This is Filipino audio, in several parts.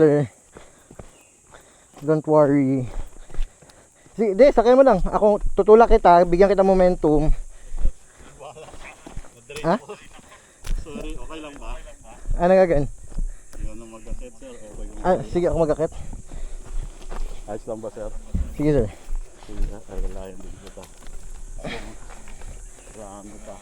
brother. Don't worry. Sige, de, sakay mo lang. Ako tutulak kita, bigyan kita momentum. Ha? Sorry, okay lang ba? Ano gagawin? Ikaw na mag-akit, sir. Okay lang. Ah, sige ako magakit. Ayos lang ba, sir? Sige sir. Sige, sir. Ay, layan din kita. Rami pa.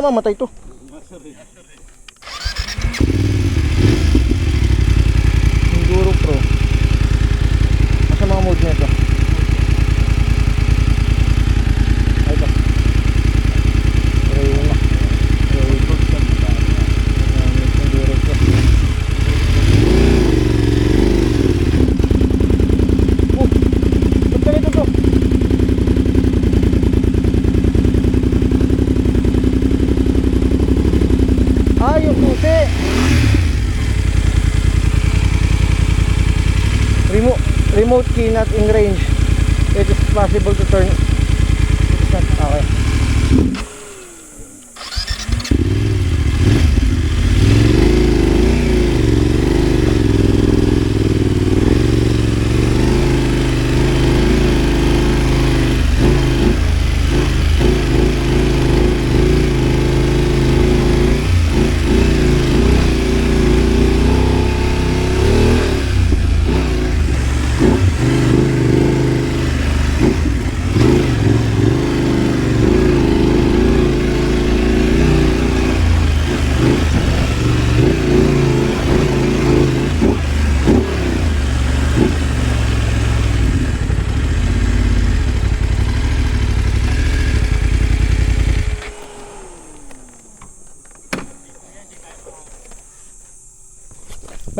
Ba't namamatay to? Not in range. It is possible to turn. It's not, okay.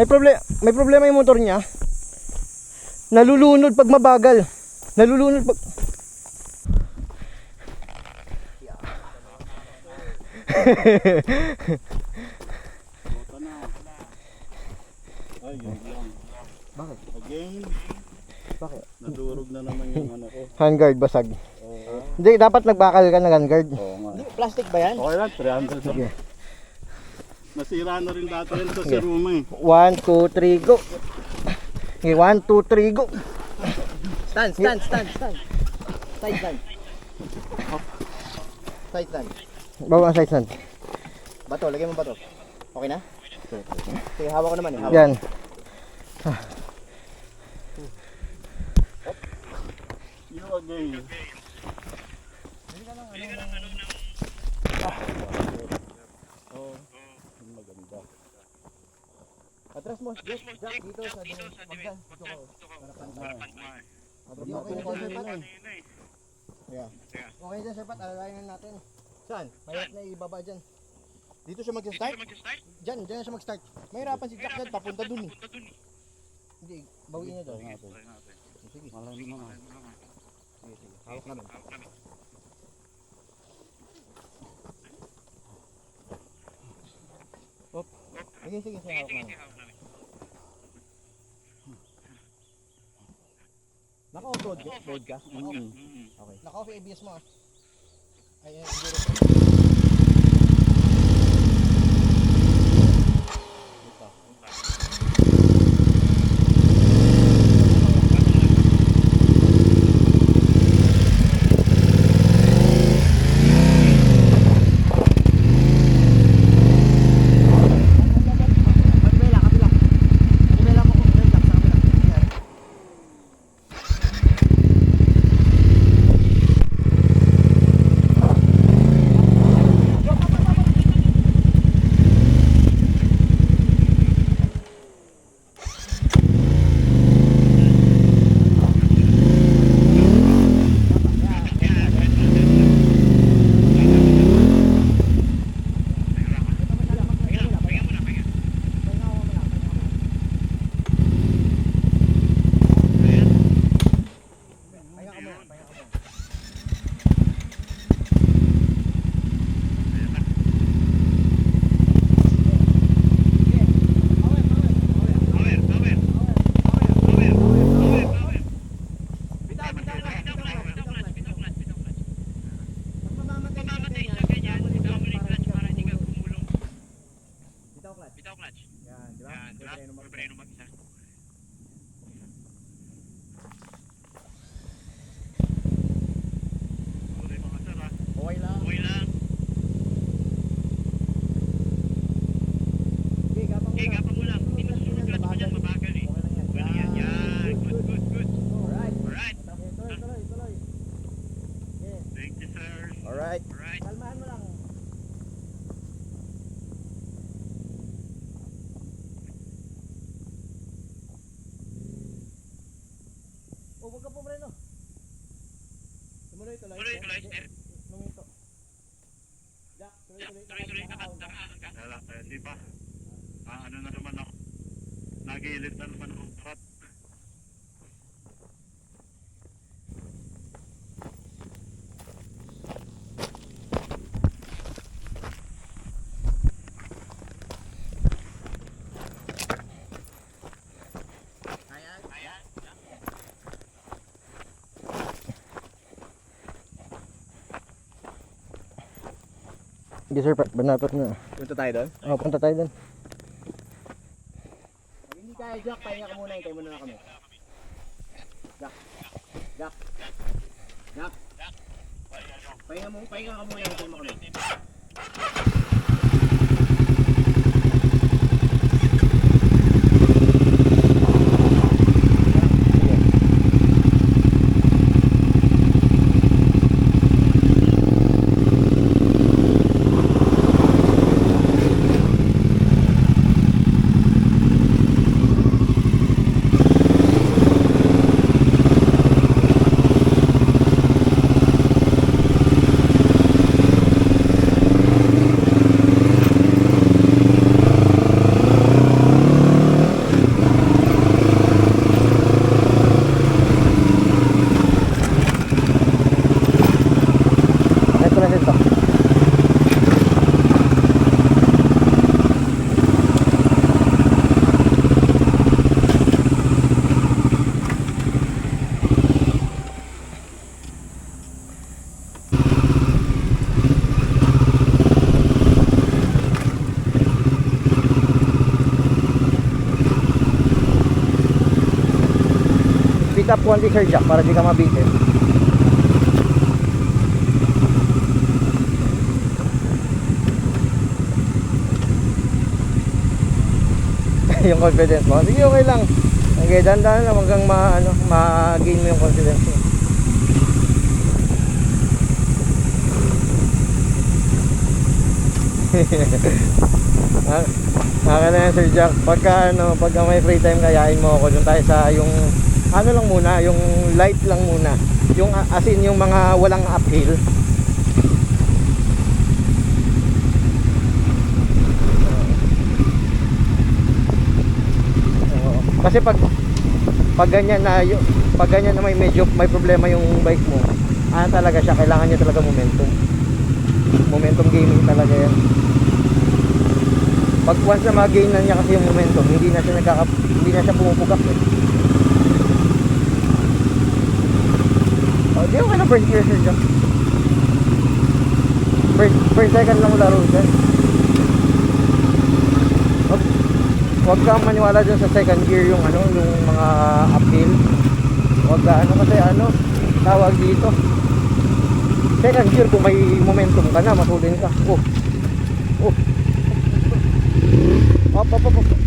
May problema, may problema yung motor niya. Nalulunod pag mabagal. Nalulunod pag lang. Bakit? Again, Bakit? nadurog na naman yung ano ko. Handguard basag. Oo. Hindi, dapat nagbakal ka ng handguard. Oo nga. Plastic ba yan? Okay lang, 300 Sige. Nasira na rin dati yan sa Siruma eh. 1, 2, 3, go. Okay, 1, 2, 3, go. Stand, stand, stand, stand. Side stand. Side stand. Baba ang side stand. Bato, lagay mo bato. Okay na? Sige, hawak ko naman eh. Hawak. Yan. You again. Oo. Yung maganda. Atras mo, Jack, Jack, dito sa dito. Magdan, dito ka. Harapan mo. Hindi okay na Sir Pat. Yeah. Okay dyan, Sir Pat. Alalayan natin. Saan? Mahirap na ibaba dyan. Dito siya mag-start? Dyan, dyan siya mag-start. Mahirapan si Jack dyan, papunta dun eh. Hindi, bawiin niya natin. Sige, Malay mo naman. sige, sige. Hawak namin. Op. Sige, sige, sige, hawak namin. Naka-off-road ka- road ka? Mm. Okay. Naka-off ABS mo ah. Ay, ay, Nagilid na naman ako. Kat. Sige sir, banatot na. Punta tayo doon? Oh, punta tayo doon. Jack, pahinga ka muna. Hintay muna na kami. Jack. Jack. Jack. Pahinga mo, pahinga ka muna. Hintay mo kami. Ito na dito. Sir Jack para di ka mabitin. yung confidence mo. Sige, okay lang. Okay, dandan lang hanggang ma, ano, ma-gain mo yung confidence mo. Ah, Akin na yan, Sir Jack. Pagka, ano, pagka may free time, kayain mo ako. Doon tayo sa yung, ano lang muna, yung light lang muna. Yung, ah, as in, yung mga walang uphill. Kasi pag pag ganyan na yung pag ganyan na may medyo may problema yung bike mo, ano talaga siya, kailangan niya talaga momentum. Momentum gaming talaga yan. Pag once na ma-gain na niya kasi yung momentum, hindi na siya nagkaka hindi na siya pumupugak eh. Oh, di okay na gear sir Jack. First, first second lang laro dyan. Wag, wag kang maniwala dyan sa second gear yung ano, yung mga uphill. Wag ka ano kasi ano, tawag dito. Second gear kung may momentum ka na, matulin ka. Oh. Oh. Op, op, op, op.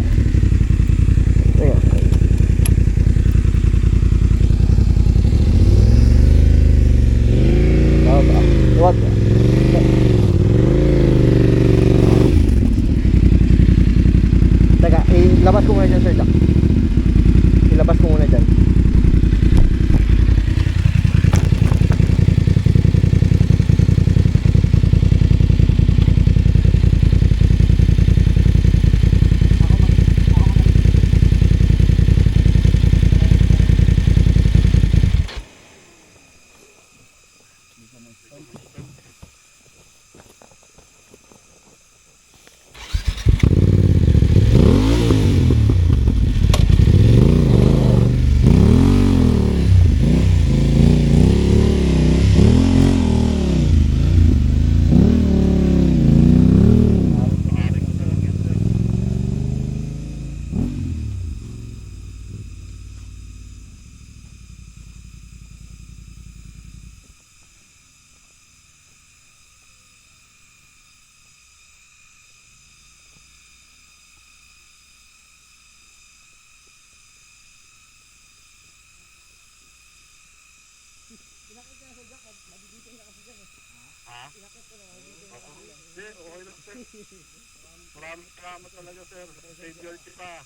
Maraming salamat talaga sir. Save your chipa.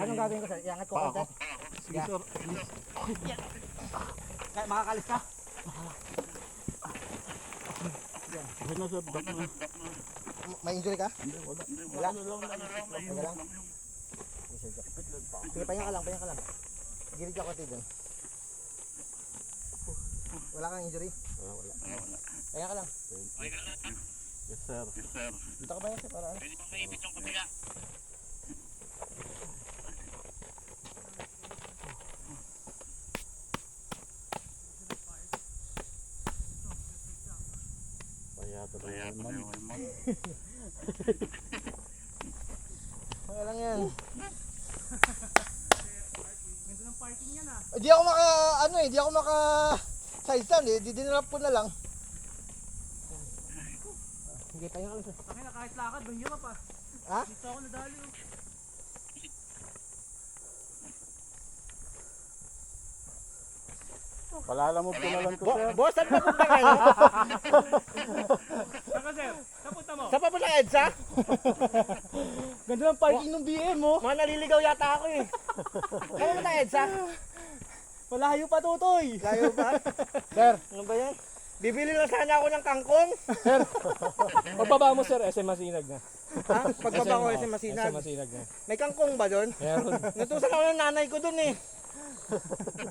Anong gagawin ko sir? Iangat ko konti. Sige sir. Makakalis ka? Okay na sir, back na. May injury ka? Hindi, wala. Wala? Ano lang. Sige, pahinga ka lang, pahinga ka lang. Girid ako konti dun. Wala kang injury? Wala, wala. Pahinga ka lang. Yes sir. Yes sir. Dito ka ba yan sir? Para ano? Payata na yan, ma'am. Pahinga lang yan. Hindi ako maka, ano eh, di ako maka side stand eh, didinrap ko na lang. Hindi, pahinga ka lang sir. Akin na kahit lakad, bang hirap ah. Ha? Dito ako nadali oh. Palalamog ko na lang to sir. boss, saan papunta kayo? Saka sir, napunta mo. Saan papunta ka, Edsa? Ganda ng parking ng BM mo. Mga naliligaw yata ako eh. Saan papunta ka, Edsa? Malayo pa tutoy. Layo ba? Sir, Ano ba yan? Bibili lang sana ako ng kangkong. pagbaba mo sir, SM Masinag na. Ha? Pagbaba ko kasi masinag. SM Masinag na. May kangkong ba doon? Meron. Natusan ako ng nanay ko doon eh.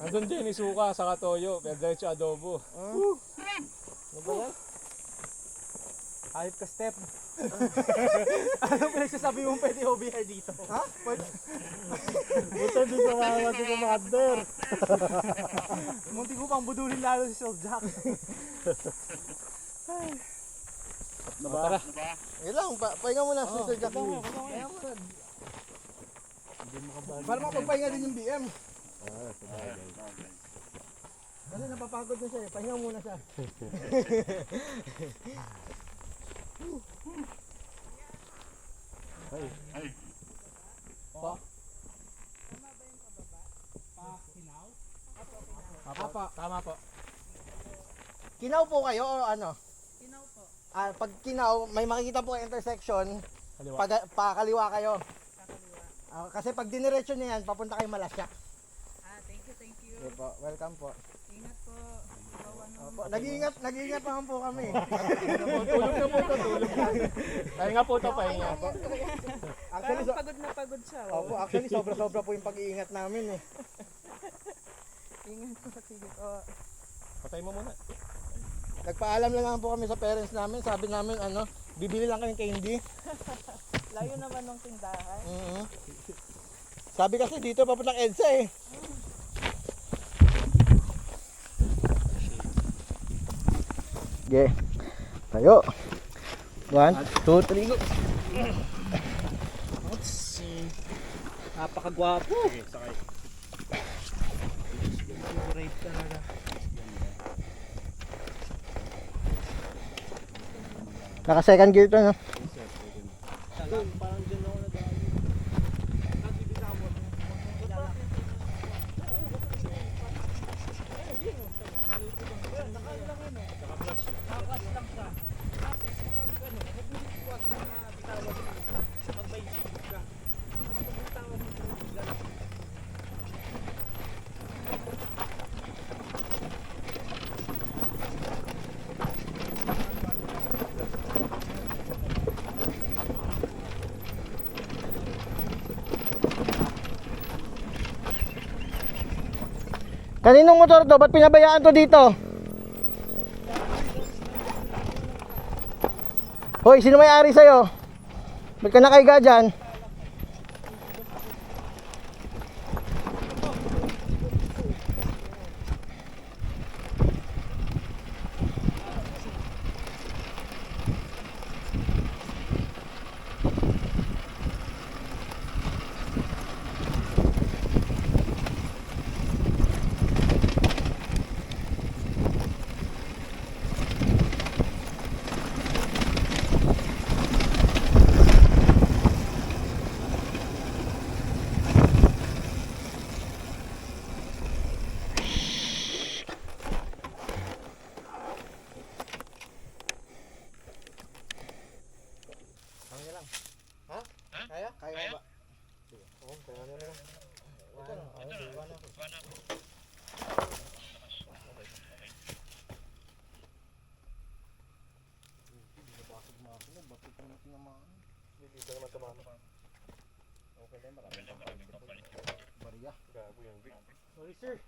Andun din, isuka, saka toyo. Diretso adobo. Ano ba yan? Ayop ka step. ano pinagsasabi mo pwede OBR dito? Ha? Pwede. Buta di sa mga si Commander. Munti ko pang budulin lalo si Sir Jack. Diba? Tara. Yun lang, pa pahinga muna, Sister Jack. Para makapagpahinga din yung BM. Ah, sabagay. Kasi napapagod na siya eh. Pahinga muna siya. Ay, Apa, tama po. Kinaw po kayo o ano? Kinaw po. Ah, pag kinaw, may makikita po ang intersection, Kaliwa. pag, pakaliwa kayo. Ah, kasi pag diniretso niya yan, papunta kayo Malasya. Ah, thank you, thank you. Okay po, welcome po. Nag-iingat, nag-iingat naman po kami. Tulog na po to, tulog na. Pahinga po to, pahinga po. Actually, so, pagod na pagod siya. opo, actually sobra-sobra po yung pag-iingat namin eh. Ingat po. Sige po. Patay mo muna. Nagpaalam lang naman po kami sa parents namin. Sabi namin, ano, bibili lang kami candy. Layo naman ng tindahan. Mhm. Sabi kasi dito papuntang EDSA eh. Okay. Tayo. One, two, three, go. Napakagwapo. Naka second gear to no? Kaninong motor to? Ba't pinabayaan to dito? Hoy, sino may-ari sa'yo? Ba't ka nakaiga dyan?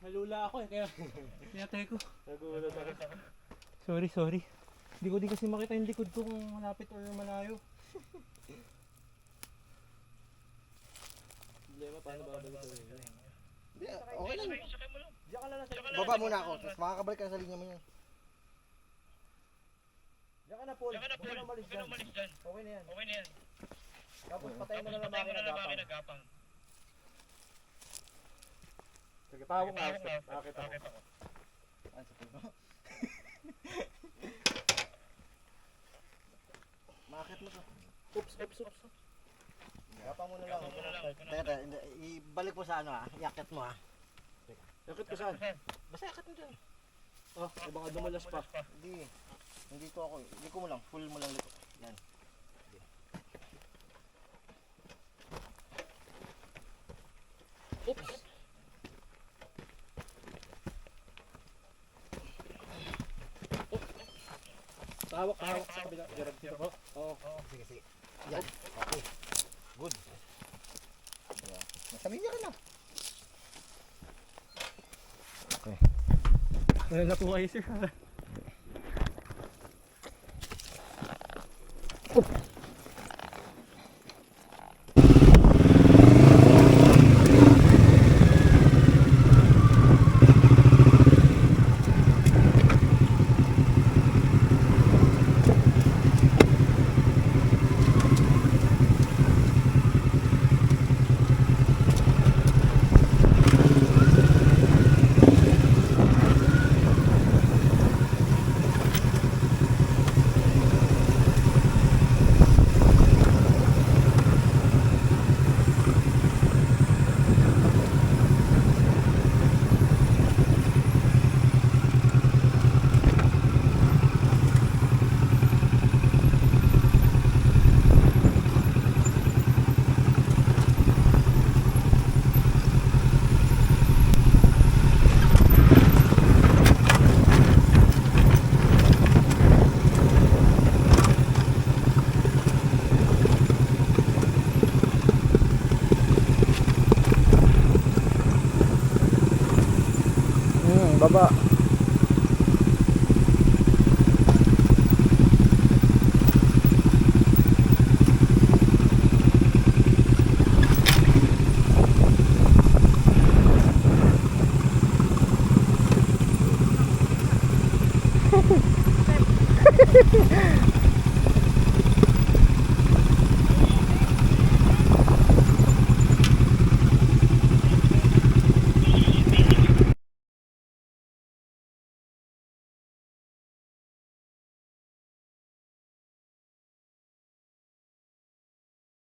Nalula ako eh, kaya pinatay ko. Sorry, sorry. Hindi ko din kasi makita yung likod ko kung malapit or malayo. Problema, paano babalik ko yun? Hindi, okay lang. Diyan ka lang na sa Baba muna ako, tapos makakabalik ka na sa linya mo yan. Diyan ka na, Paul. Huwag ka na umalis dyan. Okay na yan. Okay na yan. Tapos patayin mo na lang makina gapang. Sige, tawag nga. Nakakita ko. Ay, sa puno. Makakit mo to. Oops, oops, oops. Gapang mo na lang. Teka, teka, hindi, ibalik mo sa ano ah, yakit mo ah. Yakit ka saan? Basta yakit mo dyan. Ah, eh, baka dumalas pa. Hindi. Hindi ko ako, hindi ko mo lang, full mo lang liko. Yan. Oops. Hawak, hawak sa kabila. Gerard, dito ko. Oo. Sige, sige. Yan. Okay. Good. Nasa linya ka na. Ano na po kayo, sir?